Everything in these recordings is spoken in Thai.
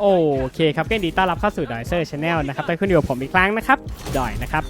โอเคครับก็ยินดีต้อนรับเข้าสู่ดอยเซอร์ชาแนลนะครับตอนคุณอยู่กับผมอีกครั้งนะครับดอยนะครับ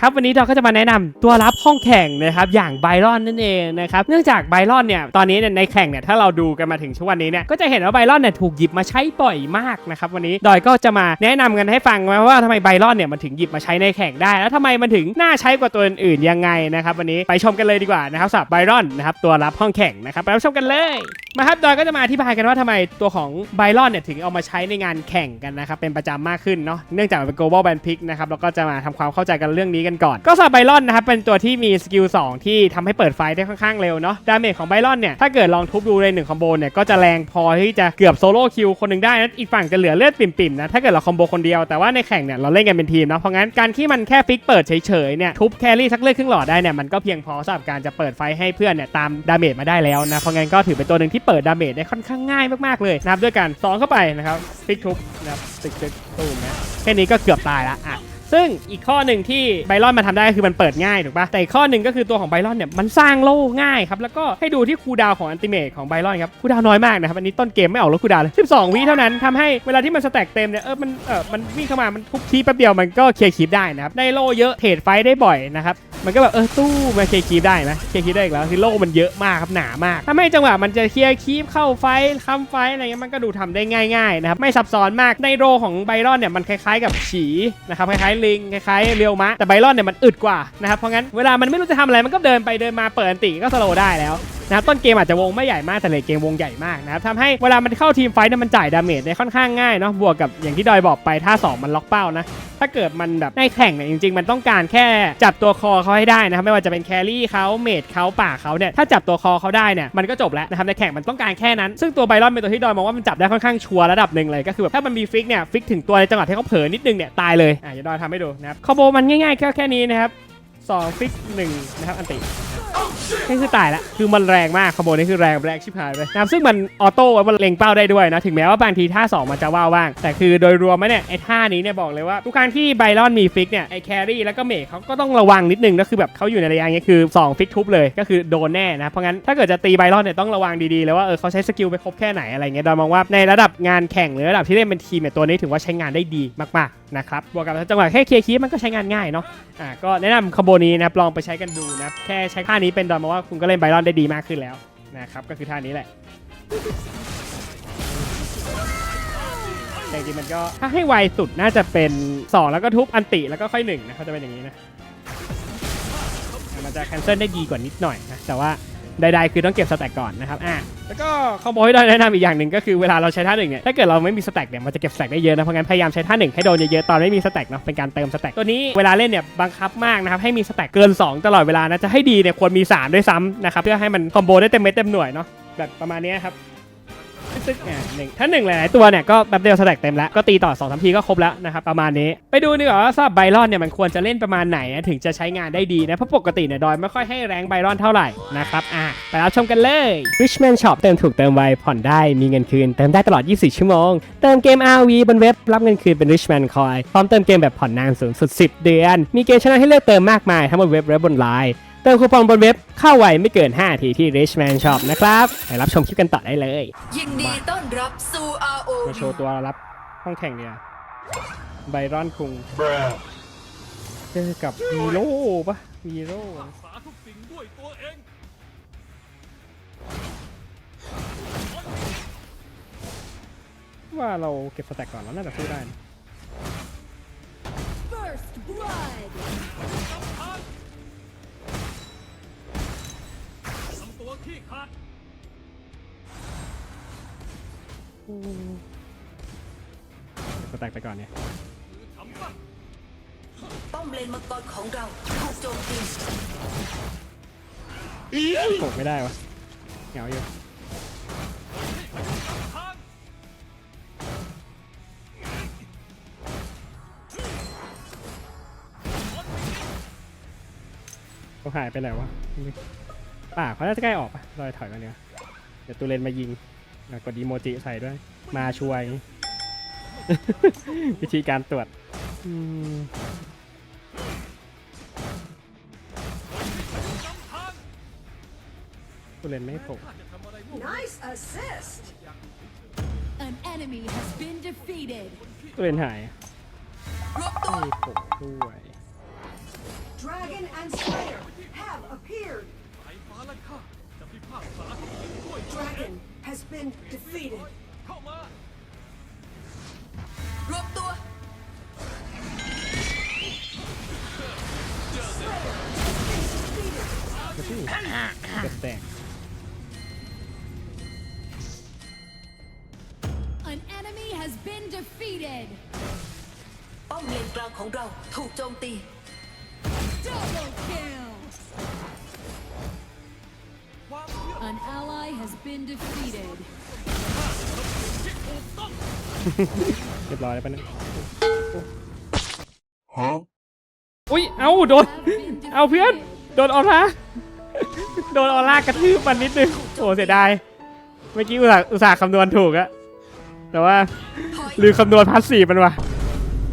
ครับวันนี้เราก็จะมาแนะนำตัวรับห้องแข่งนะครับอย่างไบรอนนั่นเองนะครับเนื่องจากไบรอนเนี่ยตอนนี้เนี่ยในแข่งเนี่ยถ้าเราดูกันมาถึงช่วงวันนี้เนี่ยก็จะเห็นว่าไบรอนเนี่ยถูกหยิบมาใช้บ่อยมากนะครับวันนี้ดอยก็จะมาแนะนำกันให้ฟังว่าทำไมไบรอนเนี่ยมันถึงหยิบมาใช้ในแข่งได้ แล้วทำไมมันถึงน่าใช้กว่าตัวอื่นยังไงนะครับวันนี้ไปชมกันเลยดีกว่านะครับสำหรับไบรอนนะครับตัวรับห้องแข่งนะครับไปรับชมกันเลยมาครับดอยก็จะมาอธิบายกันว่าทำไมตัวของไบรอนเนี่ยถึงเอามาใช้ในงานแข่งกันนะครับเป็นประจำมากขึ้นเนาะเนื่องจากมันเป็น global band pick นะครับเราก็จะมาทำความเข้าใจกันเรื่องนี้กันก่อน ก็สำหรับไบรอนนะครับเป็นตัวที่มีสกิล2ที่ทำให้เปิดไฟได้ค่อนข้างเร็วเนาะดาเมจของไบรอนเนี่ยถ้าเกิดลองทุบดูในหนึ่งคอมโบเนี่ยก็จะแรงพอที่จะเกือบโซโล่คิวคนหนึ่งได้นะอีกฝั่งจะเหลือเลือดปิ่มๆนะถ้าเกิดเราคอมโบคนเดียวแต่ว่าในแข่งเนี่ยเราเล่นกันเป็นทีมเนาะเพราะงั้นการที่มันแค่ฟิกเปิดเฉยๆเนี่ยทุบแครี่สักเลือดครึ่งหลอดได้เนี่ยมันก็เพียงพอสำหรับการจะเปิดไฟให้เพื่อนเนี่ยตามดาเมจมาได้แล้วนะเพราะงั้นก็ถือเป็นตัวหนึ่งที่เปิดดาเมจได้ค่อนข้างง่ายมากๆเลยนะครับด้วยกันซองเข้าไปนะครับฟิกทุบนะครับตึกตึกตูมนะแค่นี้ก็เกือบตายละอะ ซึ่งอีกข้อหนึ่งที่ไบรอนมันทำได้ก็คือมันเปิดง่ายถูกปะแต่ข้อหนึ่งก็คือตัวของไบรอนเนี่ยมันสร้างโล่ง่ายครับแล้วก็ให้ดูที่คูดาวของอันติเมทของไบรอนครับคูดาวน้อยมากนะครับอันนี้ต้นเกมไม่ออกแล้วคูดาวเลย12วิเท่านั้นทำให้เวลาที่มันสแต็กเต็มเนี่ยเออมันเออมันวิ่งเข้ามามันทุบทีแป๊บเดียวมันก็เคลียร์คลิปได้นะครับได้โล่เยอะเทรดไฟได้บ่อยนะครับมันก็แบบเออตู้มาเคลียร์คลิปได้นะเคลียร์คลิปได้อีกแล้วคือโล่มันเยอะมากครับหนามากทำให้จังหวะมันจะเคลียร์คลิปเข้าไฟท์ค้ำไฟอะไรเงี้ยมันก็ดูทำได้ง่ายๆนะครับไม่ซับซ้อนมากในโรของไบรอนเนี่ยมันคล้ายๆกับฉีนะครับคล้ายๆลิงคล้ายๆเรียวมะแต่ไบรอนเนี่ยมันอึดกว่านะครับเพราะงั้นเวลามันไม่รู้จะทำอะไรมันก็เดินไปเดินมาเปิดอันติก็สโลว์ได้แล้ว นะครับต้นเกมอาจจะวงไม่ใหญ่มากแต่เลทเกมวงใหญ่มากนะครับทำให้เวลามันเข้าทีมไฟท์เนี่ยมันจ่ายดาเมจได้ค่อนข้างง่ายเนาะบวกกับอย่างที่ดอยบอกไปท่าสองมันล็อกเป้านะถ้าเกิดมันแบบในแข่งเนี่ยจริงๆ มันต้องการแค่จับตัวคอเขาให้ได้นะครับไม่ว่าจะเป็นแครี่เขาเมดเขาป่าเขาเนี่ยถ้าจับตัวคอเขาได้เนี่ยมันก็จบแล้วนะครับในแข่งมันต้องการแค่นั้น ซึ่งตัวไบรอนเป็นตัวที่ดอยมองว่ามันจับได้ค่อนข้างชัวร์ระดับหนึ่งเลยก็คือแบบถ้ามันมีฟิกเนี่ยฟิกถึงตัวในจังหวะที่เขาเผลอนิดนึงเนี่ยตายเลยอะเดี๋ยวดอยทำให้ดูนะครับคอมโบมันง่ายๆแค่แค่นี้นะครับสองฟิกหนึ่งนะครับอันติ นี่คือตายละคือมันแรงมากคอมโบนี้คือแรงแรงชิบหายเลยนะซึ่งมันออโต้มันเล็งเป้าได้ด้วยนะถึงแม้ว่าบางทีท่าสองมันจะว่าวบ้าง แต่คือโดยรวมแล้วเนี่ยไอ้ท่านี้เนี่ยบอกเลยว่าทุกครั้งที่ไบรอนมีฟิกเนี่ยไอ้แครี่แล้วก็เมกเขาก็ต้องระวังนิดนึงก็คือแบบเขาอยู่ในระยะเนี้ยคือสองฟิกทุบเลยก็คือโดนแน่นะเพราะงั้นถ้าเกิดจะตีไบรอนเนี่ยต้องระวังดีๆเลยว่าเออเขาใช้สกิลไปครบแค่ไหนอะไรเงี้ยดอยมองว่าในระดับงานแข่งหรือระดับที่เล่นเป็นทีมเนี่ยตัวนี้ถือว่าใช้งานได้ดีมากๆนะครับบวกกับจังหวะแค่เคลียร์คีมันก็ใช้งานง่ายเนาะอ่าก็แนะนำคอมโบนี้นะลองไปใช้กันดูนะแค่ใช้ท่านีเป็นดอนมาว่าคุณก็เล่นไบรอนได้ดีมากขึ้นแล้วนะครับก็คือท่านี้แหละแต่จริงมันก็ถ้าให้ไวสุดน่าจะเป็น 2 แล้วก็ทุบอันติแล้วก็ค่อย1นะเขาจะเป็นอย่างนี้นะมันจะแคนเซิลได้ดีกว่านิดหน่อยนะแต่ว่า ใดๆคือต้องเก็บสแต็กก่อนนะครับอะแล้วก็คอมโบที่เราแนะนำอีกอย่างหนึ่งก็คือเวลาเราใช้ท่าหนึ่งเนี่ยถ้าเกิดเราไม่มีสแต็กเนี่ยมันจะเก็บสแต็กได้เยอะนะเพราะงั้นพยายามใช้ท่าหนึ่งให้โดนเยอะๆตอนไม่มีสแต็กเนาะเป็นการเติมสแต็กตัวนี้เวลาเล่นเนี่ยบังคับมากนะครับให้มีสแต็กเกิน 2 ตลอดเวลานะจะให้ดีเนี่ยควรมี 3 ด้วยซ้ำนะครับเพื่อให้มันคอมโบได้เต็มเม็ดเต็มหน่วยเนาะแบบประมาณนี้ครับ ตึ๊กเนี่ยหนึ่งถ้าหนึ่งหลายๆตัวเนี่ยก็แบบเดียวสแต็กเต็มแล้วก็ตีต่อ2องสามทีก็ครบแล้วนะครับประมาณนี้ไปดูดีกว่าว่าสำหรับไบรอนเนี่ยมันควรจะเล่นประมาณไหนนะถึงจะใช้งานได้ดีนะเพราะปกติเนี่ยดอยไม่ค่อยให้แรงไบรอนเท่าไหร่นะครับอะไปรับชมกันเลย Richman Shop เติมถูกเติมไวผ่อนได้มีเงินคืนเติมได้ตลอด 24 ชั่วโมง เติมเกม RV บนเว็บรับเงินคืนเป็น Richman Coin พร้อมเติมเกมแบบผ่อนนานสูงสุด 10 เดือน มีเกมชนะให้เลือกเติมมากมายทั้งบนเว็บและบนไลน์ ติมคูปองบนเว็บเข้าไวไม่เกิน 5 ทีที่ Richman Shop นะครับ ไปรับชมคลิปกันต่อได้เลย ยินดีต้อนรับสู่ RO มาโชว์ตัวรับห้องแข่งเนี่ยไบรอนคุงเจอกับฮีโร่ปะฮีโร่รักษาทุกสิ่งด้วยตัวเองว่าเราเก็บสแต็กก่อนแล้วน่าจะสู้ได้นะ First blood. ำตัวขี้ขาดเก็บสแต็กไปก่อนเนี่ยคือทำซะป้อมเลนมังกรของเราถูกโจมตีโกดไม่ได้วะเหงาอยู่ทางเขาหายไปไหนวะ ป่าเขาน่าจะใกล้ออกปะรอยถอยมาเนี่ยเดี๋ยวตูเลนมายิงแล้วกดดีโมจิใส่ด้วย มาช่วย วิธีการตรวจอืมตูเลนไม่โผล่ข้าจะทำอะไร Nice assist. An enemy has been defeated. ตัวเล่นหายรวบตัวมีผมด้วย Dragon and Slayer Dragon has been defeated. เข้ามา รวบตัว กระทืบกระแตก An enemy has been defeated. ป้อมเลนกลางของเราถูกโจมตี Double kill. Has been defeated. เรียบร้อยแล้วปะเนี่ยอุ้ย เอ้าโดน เอาเพื่อน โดนออร่า โดนออร่ากระทืบมันนิดนึง โอ้เสียดาย เมื่อกี้อุตส่าห์อุตส่าห์คำนวณถูกอะแต่ว่าถอยลืมคำนวณพาสซีฟมันว่ะ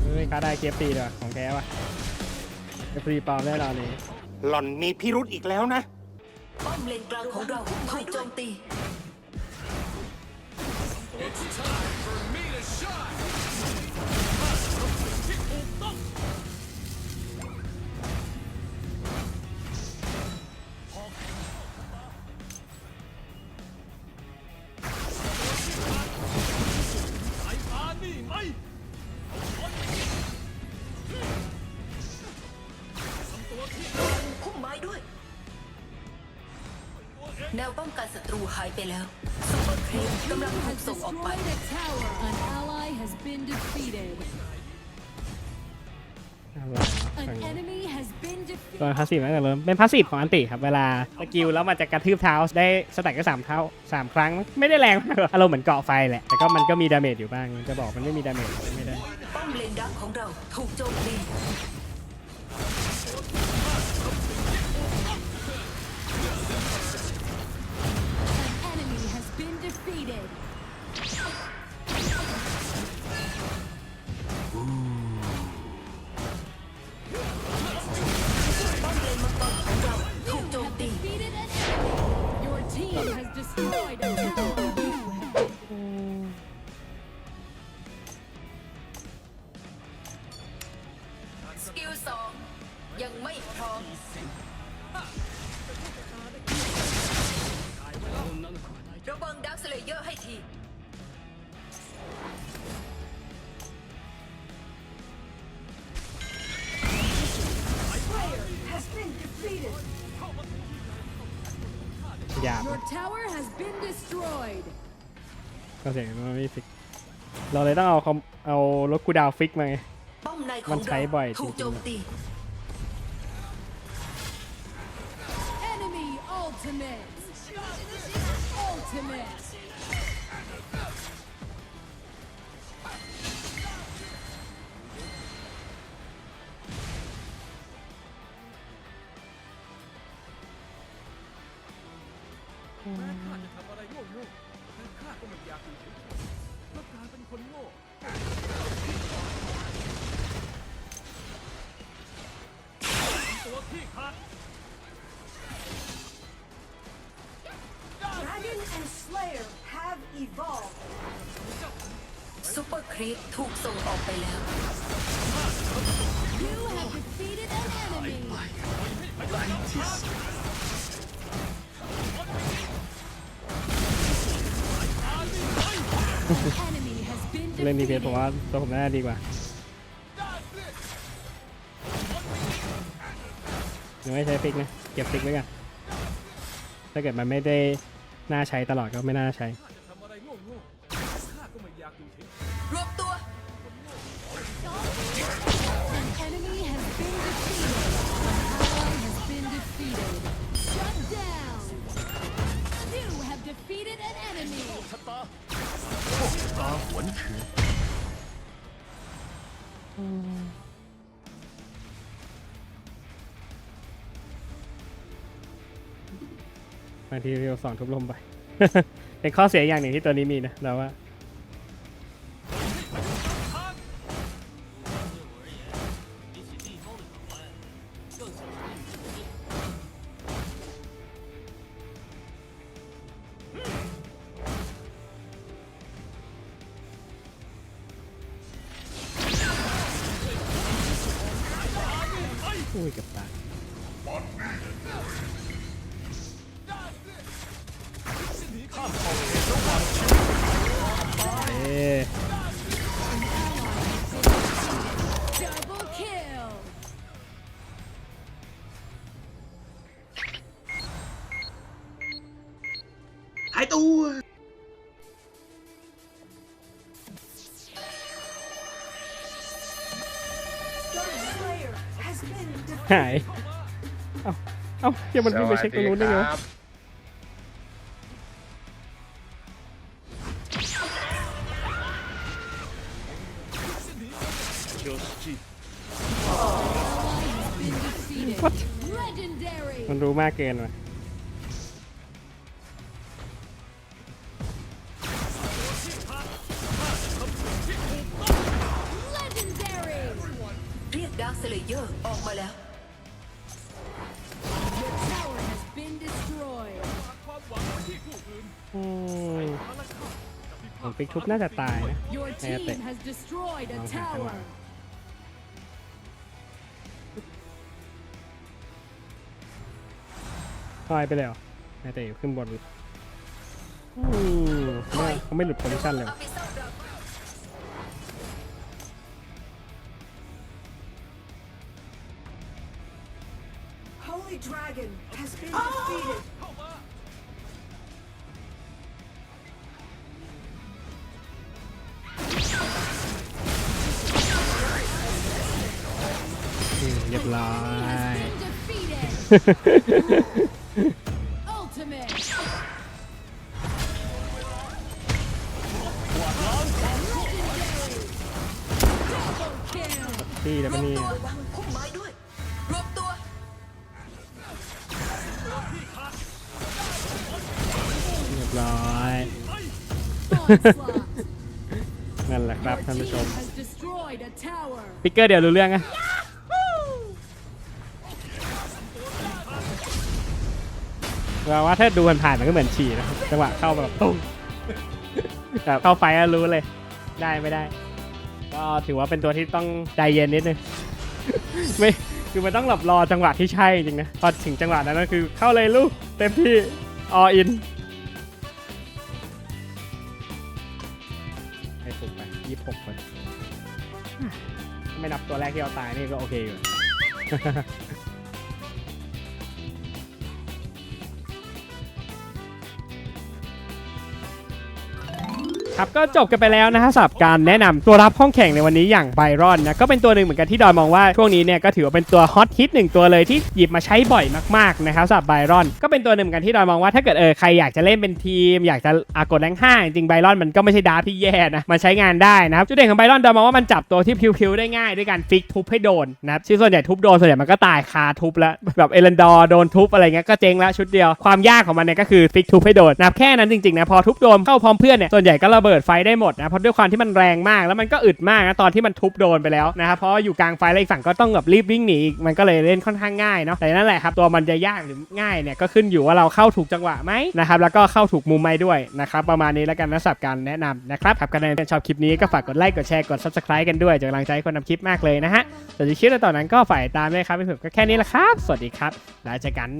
เฮ้ยค่าได้เกฟฟรีด้วยของแท้ว่ะเกฟฟรีปลอมแน่นอนเลยหล่อนมีพิรุธอีกแล้วนะ ป้อมเลนกลางของเราถูกโจมตีไอ้ วป้องกันศัตรูหายไปแล้วซุปเปอร์ครีมกำลังถูก Has ส่งออกไป destroyed a tower. An ally has been defeated. อะไรวะ An ฝั่งนี้ enemy has been โดน defeated. พาสซีฟตั้งแต่เริ่มเป็นพาสซีฟของอันติครับเวลาสกิลแล้วมันจะกระทืบเท้าได้สแต็กก็สามเท้าสามครั้งไม่ได้แรงมากหรอกอารมณ์เหมือนเกาะไฟแหละแต่ก็มันก็มีดาเมจอยู่บ้างจะบอกมันไม่มีดาเมจไม่ได้ป้อมเลนดักของเราถูกโจมตี defeated. หยาบ Your tower has been destroyed. ก็เสียงมันไม่ฟิก เราเลยต้องเอาคอมเอารถกูดาวฟิกมาไง ป้อมในขมัองนใช้เราบ่อยถูกจริงๆ โจมตี Enemy ultimate. Ultimate. ซุปเปอร์ครีปถูกส่งออกไปแล้ว You have defeated an enemy. An enemy has been เล่นดีเพส defeated. ผมว่าตัวผมน่าดีกว่ายังไม่ใช้ฟิกนะ เก็บฟิกไว้ก่อนถ้าเกิดมันไม่ได้น่าใช้ตลอดก็ไม่น่าใช้ บางทีเรียวสองทุบลมไป เป็นข้อเสียอย่างหนึ่งที่ตัวนี้มีนะเราว่า ยเกับตายเอ๊ะ Double kill. หายตัว หาย defeated. เอ้า เอ้าเดี๋ยวมันวิ่งไปเช็คตรงนู้นได้ไงวะ Been defeated. Legendary. มันรู้มากเกินว่ะ Legendary. เรียกดาร์คสเลเยอร์ออกมาแล้ว อื่นอืมมาละครับจะพิผพามกปิกทุบน่าจะตายนะ Your Hey, team epic. has destroyed a Okay, come tower. on. ลอยไปเลยเหรอไม่แต่อยู่ขึ้นบนอืมไม่เขาไม่หลุดโพซิชันเลยอ รียบร้อย Has been defeated. Ultimate. Legendary. Double kill. ที่แล้วรก็วมนี่ตัววางพุ่มไม้ด้วยรวมตัวเรียบร้อย Onslaught. นั่นแหละครับ Your ท่านผู้ช team ม has destroyed a tower. ปิกเกอร์เดี๋ยวรู้เรื่องอะ เราว่าถ้าดูผ่านๆมันก็เหมือนฉี่นะครับจังหวะเข้าแบบตุ้งแบบเข้าไฟก็รู้เลย ได้ไม่ได้ ก็ถือว่าเป็นตัวที่ต้องใจเย็นนิดนึงไม่คือมันต้องหลับรอจังหวะที่ใช่จริงนะพอถึงจังหวะนั้นก็คือเข้าเลยลูกเต็มที่ all in ให้ถูกไปยี่สิบหกคนไม่นับตัวแรกที่เราตายนี่ก็โอเคอยู่ ครับก็จบกันไปแล้วนะฮะสำหรับการแนะนำตัวรับห้องแข่งในวันนี้อย่างไบรอนนะก็เป็นตัวหนึ่งเหมือนกันที่ดอยมองว่าช่วงนี้เนี่ยก็ถือว่าเป็นตัวฮอตฮิตหนึ่งตัวเลยที่หยิบมาใช้บ่อยมากๆนะครับสำหรับไบรอนก็เป็นตัวหนึ่งเหมือนกันที่ดอยมองว่าถ้าเกิดเออใครอยากจะเล่นเป็นทีม อยากจะอากดแรงห้าจริงไบรอนมันก็ไม่ใช่ดาร์ฟที่แย่นะมันใช้งานได้นะครับจุดเด่นของไบรอนดอยมองว่ามันจับตัวที่พิวๆได้ง่ายด้วยการฟิกทุบให้โดนนะครับที่ส่วนใหญ่ทุบโดนส่วนใหญ่มันก็ตายคาทุบแล้วแบบเอเลนดอร์โดนทุบอะไรเงี้ยก็เจ๊งแล้วชุดเดียวความยากของมันเนี่ยก็คือฟิกทุบให้โดนนะครับแค่นั้นจริงๆนะพอทุบโดนเข้าพร้อมเพื่อนเนี่ยส่วนใหญ่ก็ระเบิดไฟได้หมดนะเพราะด้วยความที่มันแรงมากแล้วมันก็อึดมากนะตอนที่มันทุบโดนไปแล้วนะครับเพราะอยู่กลางไฟแล้วอีกฝั่งก็ต้องแบบรีบวิ่งหนีอีกมันก็เลยเล่นค่อนข้างง่ายเนาะแต่นั่นแหละครับตัวมันจะยากหรือง่ายเนี่ยก็ขึ้นอยู่ว่าเราเข้าถูกจังหวะไหมนะครับแล้วก็เข้าถูกมุมไหมด้วยนะครับประมาณนี้แล้วกันนะสับการแนะนำนะครับครับกันในชอบคลิปนี้ก็ฝากกดไลค์กดแชร์กด subscribe กันด้วยจะกำลังใจคนทำคลิปมากเลยนะฮะส่วนที่คลิปในตอนนั้นก็ฝ่ายตามด้วยครับเผื่อก็แค่นี้แหละครับ สวัสดีครับแล้วเจอกัน